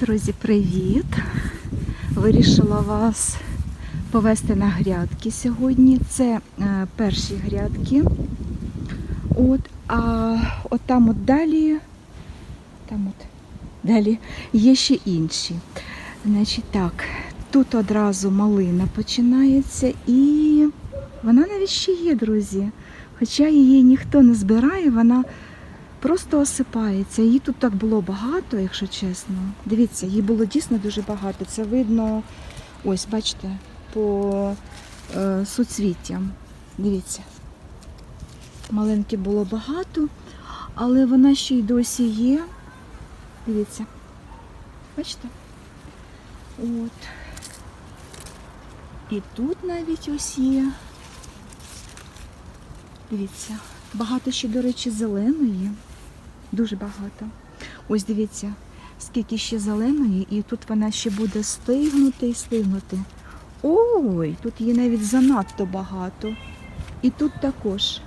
Друзі, привіт! Вирішила вас повести на грядки сьогодні. Це е, перші грядки. От, а от там от далі, там от далі є ще інші. Значить так, тут одразу малина починається і вона навіть ще є, друзі. Хоча її ніхто не збирає, вона просто осипається. Її тут так було багато, якщо чесно. Дивіться, її було дійсно дуже багато. Це видно, ось, бачите, по е, суцвіттям. Дивіться. Маленьке було багато, але вона ще й досі є. Дивіться. Бачите? От. І тут навіть ось є. Дивіться. Багато ще, до речі, зеленої. Дуже багато. Ось дивіться, скільки ще зеленої, і тут вона ще буде стигнути і стигнути. Ой, тут є навіть занадто багато. І тут також.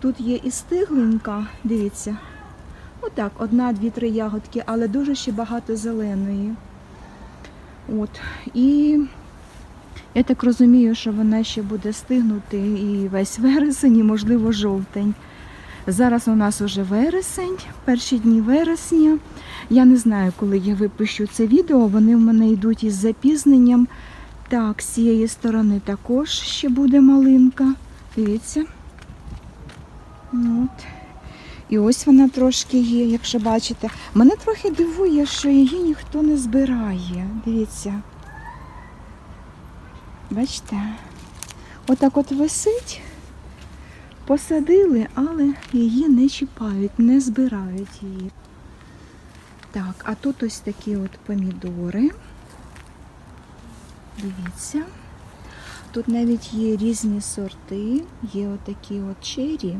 Тут є і стигленька, дивіться. Отак, одна, дві, три ягодки, але дуже ще багато зеленої. От. І я так розумію, що вона ще буде стигнути і весь вересень, і, можливо, жовтень. Зараз у нас уже вересень, перші дні вересня. Я не знаю, коли я випущу це відео, вони в мене йдуть із запізненням. Так, з цієї сторони також ще буде малинка. Дивіться. От. І ось вона трошки є, якщо бачите. Мене трохи дивує, що її ніхто не збирає. Дивіться. Бачите? Отак от висить. Посадили, але її не чіпають, не збирають її. Так, а тут ось такі от помідори. Дивіться. Тут навіть є різні сорти, є отакі от чері.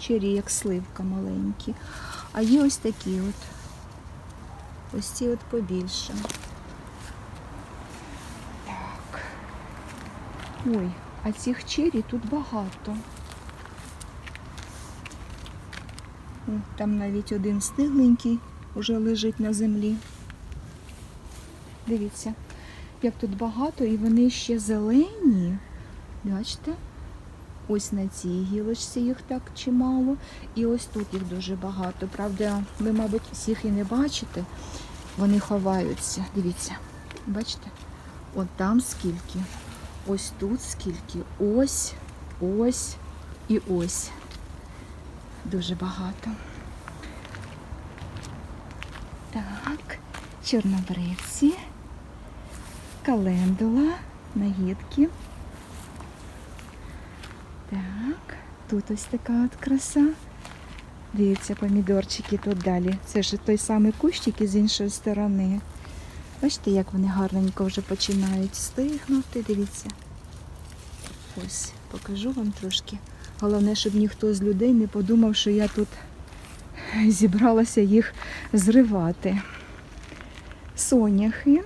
Чері, як сливка маленькі. А є ось такі от. Ось ці от побільше. Так. Ой, а цих чері тут багато. О, Там навіть один стигленький уже лежить на землі. Дивіться, як тут багато, і вони ще зелені. Бачите? Ось на цій гілочці їх так чимало. І ось тут їх дуже багато. Правда, ви, мабуть, всіх і не бачите. Вони ховаються. Дивіться, бачите? От там скільки. Ось тут скільки. Ось, ось і ось. Дуже багато. Так, чорнобривці, календула, нагідки. Так, тут ось така от краса. Дивіться, помідорчики тут далі. Це ж той самий кущик і з іншої сторони. Бачите, як вони гарненько вже починають стигнути. Дивіться. Ось, покажу вам трошки. Головне, щоб ніхто з людей не подумав, що я тут зібралася їх зривати. Соняхи.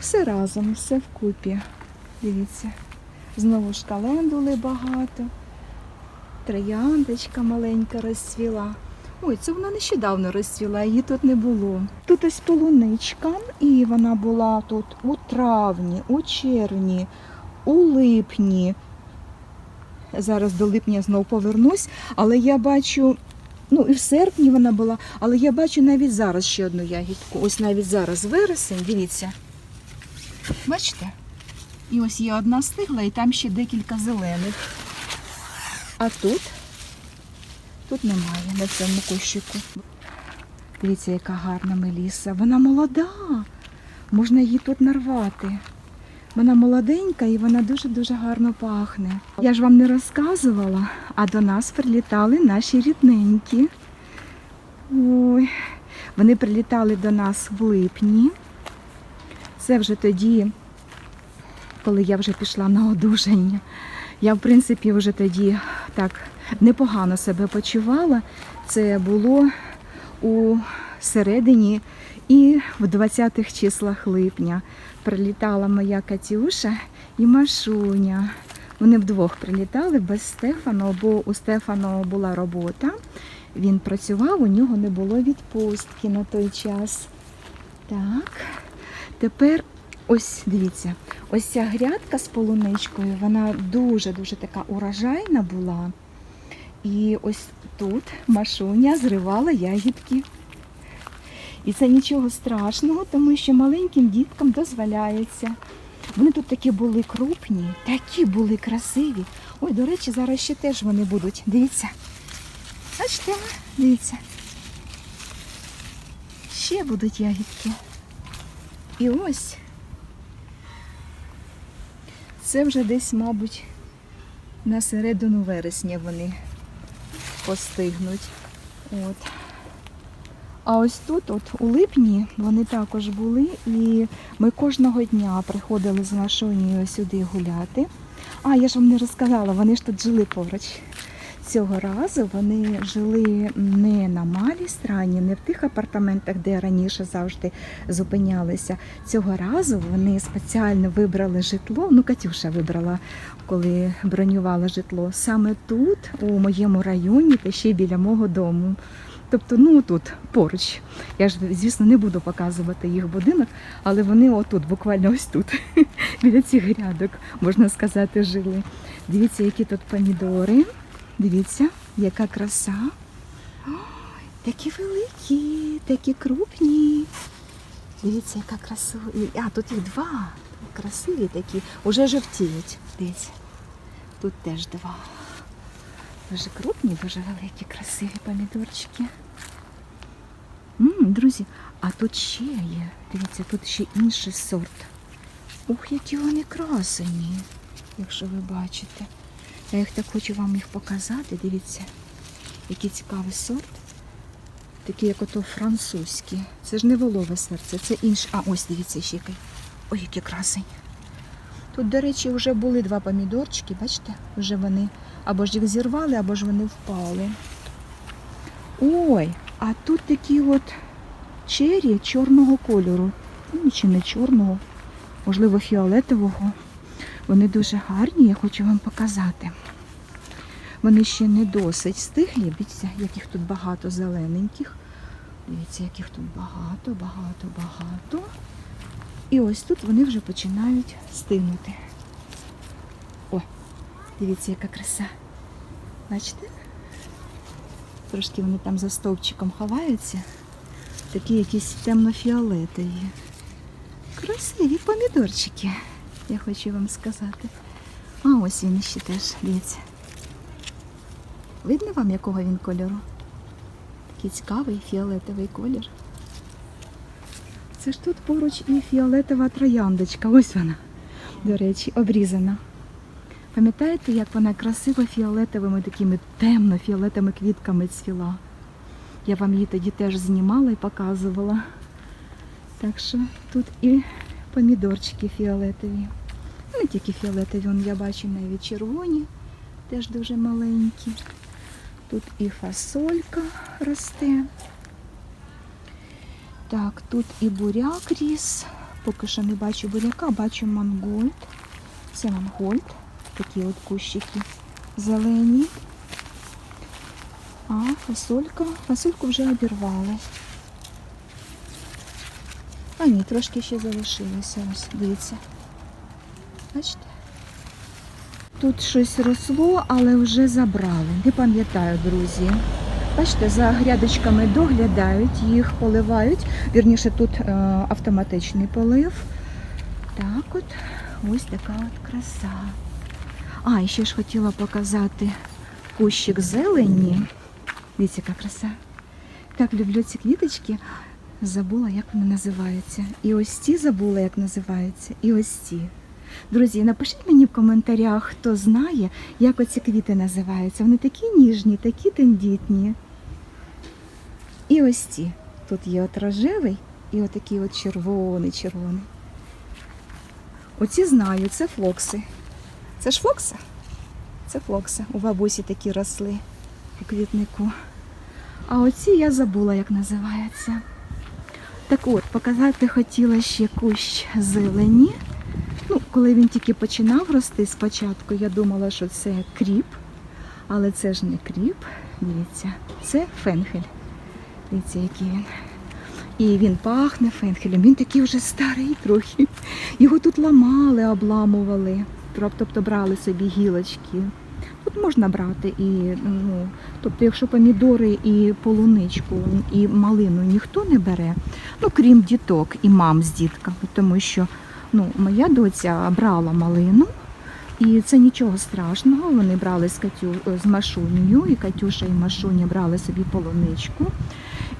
Все разом, все вкупі. Дивіться. Знову ж календули багато. Трояндочка маленька розцвіла. Ой, це вона нещодавно розцвіла, її тут не було. Тут ось полуничка, і вона була тут у травні, у червні, у липні. Зараз до липня знов повернусь, але я бачу, ну і в серпні вона була, але я бачу навіть зараз ще одну ягідку. Ось навіть зараз вересень, дивіться. Бачите? І ось є одна стигла, і там ще декілька зелених. А тут? Тут немає на цьому кущику. Дивіться, яка гарна меліса. Вона молода. Можна її тут нарвати. Вона молоденька і вона дуже-дуже гарно пахне. Я ж вам не розказувала, а до нас прилітали наші рідненькі. Ой, вони прилітали до нас в липні. Це вже тоді, коли я вже пішла на одужання. Я, в принципі, вже тоді так непогано себе почувала. Це було у середині і в 20-х числах липня. Прилітала моя Катюша і Машуня. Вони вдвох прилітали без Стефану, бо у Стефану була робота. він працював, у нього не було відпустки на той час. Так, тепер ось дивіться, ось ця грядка з полуничкою, вона дуже-дуже така урожайна була. І ось тут Машуня зривала ягідки. І це нічого страшного, тому що маленьким діткам дозволяється. Вони тут такі були крупні, такі були красиві. Ой, до речі, зараз ще теж вони будуть. Дивіться. Бачите, дивіться. Ще будуть ягідки. І ось. Це вже десь, мабуть, на середину вересня вони постигнуть. От. А ось тут, от у липні, вони також були, і ми кожного дня приходили з Машонею сюди гуляти. А, я ж вам не розказала, вони ж тут жили поруч. Цього разу вони жили не на малій страні, не в тих апартаментах, де раніше завжди зупинялися. Цього разу вони спеціально вибрали житло. Ну, Катюша вибрала, коли бронювала житло. Саме тут, у моєму районі, та ще й біля мого дому. Тобто, ну тут поруч. Я ж, звісно, не буду показувати їх будинок, але вони отут, буквально ось тут, біля цих грядок, можна сказати, жили. Дивіться, які тут помідори. Дивіться, яка краса. Ой, такі великі, такі крупні. Дивіться, яка краса. А, тут їх два. Красиві такі. Уже жовтіють. Дивіться. Тут теж два. Дуже крупні, дуже великі, красиві помідорчики. М, друзі, а тут ще є. Дивіться, тут ще інший сорт. Ух, які вони красені, якщо ви бачите. Я їх так хочу вам їх показати. Дивіться, який цікавий сорт. Такий, як ото французький. Це ж не волове серце, це інше. А, ось дивіться ще який. Ой, які красень. Тут, до речі, вже були два помідорчики, бачите? Вже вони або ж їх зірвали, або ж вони впали. Ой, а тут такі от чері чорного кольору. Ну, чи не чорного, можливо, фіолетового. Вони дуже гарні, я хочу вам показати. Вони ще не досить стиглі, дивіться, яких тут багато зелененьких. Дивіться, яких тут багато, багато, багато. І ось тут вони вже починають стигнути. Дивіться, яка краса. Бачите? Трошки вони там за стовпчиком ховаються. Такі якісь темно-фіолетові. Красиві помідорчики, я хочу вам сказати. А ось він ще теж, дивіться. Видно вам, якого він кольору? Такий цікавий фіолетовий колір. Це ж тут поруч і фіолетова трояндочка. Ось вона, до речі, обрізана. Пам'ятаєте, як вона красиво фіолетовими такими темно-фіолетовими квітками цвіла? Я вам її тоді теж знімала і показувала. Так що тут і помідорчики фіолетові. Не тільки фіолетові, я бачу навіть червоні, теж дуже маленькі. Тут і фасолька росте. Так, тут і буряк ріс. Поки що не бачу буряка, бачу мангольд. Це мангольд. Такі от кущики зелені. А, фасолька. Фасольку вже обірвали. А ні, трошки ще залишилося. Ось, дивіться. Бачите? Тут щось росло, але вже забрали. Не пам'ятаю, друзі. Бачите, за грядочками доглядають, їх поливають. Вірніше, тут е, автоматичний полив. Так от, ось така от краса. А, і ще ж хотіла показати кущик зелені. Дивіться, яка краса. Так люблю ці квіточки. Забула, як вони називаються. І ось ці забула, як називаються, і ці. ці. Друзі, напишіть мені в коментарях, хто знає, як оці квіти називаються. Вони такі ніжні, такі тендітні. І ось ці. Тут є от рожевий і отакий от червоний, червоний. Оці знаю, це флокси. Це ж флокса? Це флокса. У бабусі такі росли у квітнику. А оці я забула, як називаються. Так от, показати хотіла ще кущ зелені. Ну, коли він тільки починав рости спочатку, я думала, що це кріп, але це ж не кріп, дивіться, це фенхель. Дивіться, який він. І він пахне фенхелем. Він такий вже старий трохи. Його тут ламали, обламували. Тобто брали собі гілочки. Тут можна брати і, ну, тобто, якщо помідори і полуничку, і малину ніхто не бере, ну крім діток і мам з дітками, тому що ну, моя доця брала малину, і це нічого страшного. Вони брали з Катю з Машунею, і Катюша і Машуня брали собі полуничку.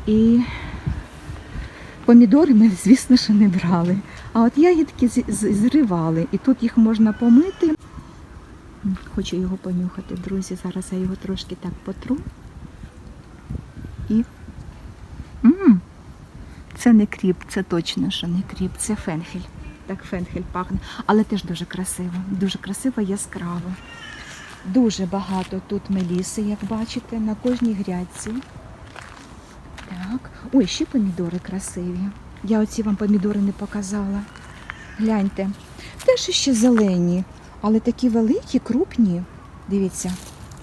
І помідори ми, звісно, що не брали. А от ягідки зривали, і тут їх можна помити. Хочу його понюхати, друзі. Зараз я його трошки так потру. І. м Це не кріп, це точно, що не кріп, це фенхель. Так фенхель пахне, але теж дуже красиво, дуже красиво, яскраво. Дуже багато тут меліси, як бачите, на кожній грядці. Так. Ой, ще помідори красиві. Я оці вам помідори не показала. Гляньте. Теж ще зелені, але такі великі, крупні. Дивіться.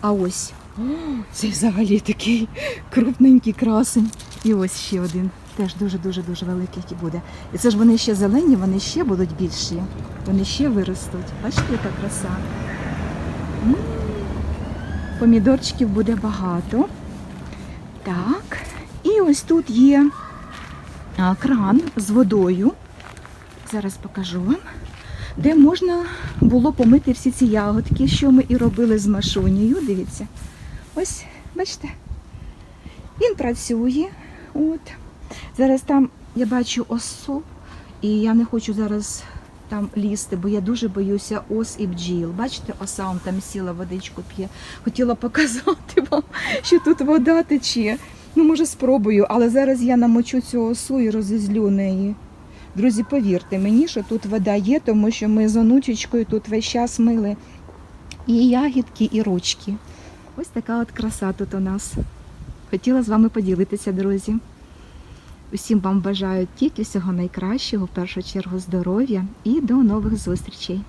А ось. О, це взагалі такий крупненький красень. І ось ще один. Теж дуже-дуже дуже великий буде. І це ж вони ще зелені, вони ще будуть більші. Вони ще виростуть. Бачите, яка краса. М. Помідорчиків буде багато. Так. Ось тут є кран з водою. Зараз покажу вам, де можна було помити всі ці ягодки, що ми і робили з машунею. Дивіться. Ось, бачите, він працює. От. Зараз там я бачу осу, і я не хочу зараз там лізти, бо я дуже боюся ос і бджіл. Бачите, оса он там сіла, водичку п'є. Хотіла показати вам, що тут вода тече. Ну, може, спробую, але зараз я намочу цю осу і розізлю неї. Друзі, повірте мені, що тут вода є, тому що ми з онучечкою тут весь час мили і ягідки, і ручки. Ось така от краса тут у нас. Хотіла з вами поділитися, друзі. Усім вам бажаю тільки всього найкращого, в першу чергу здоров'я і до нових зустрічей.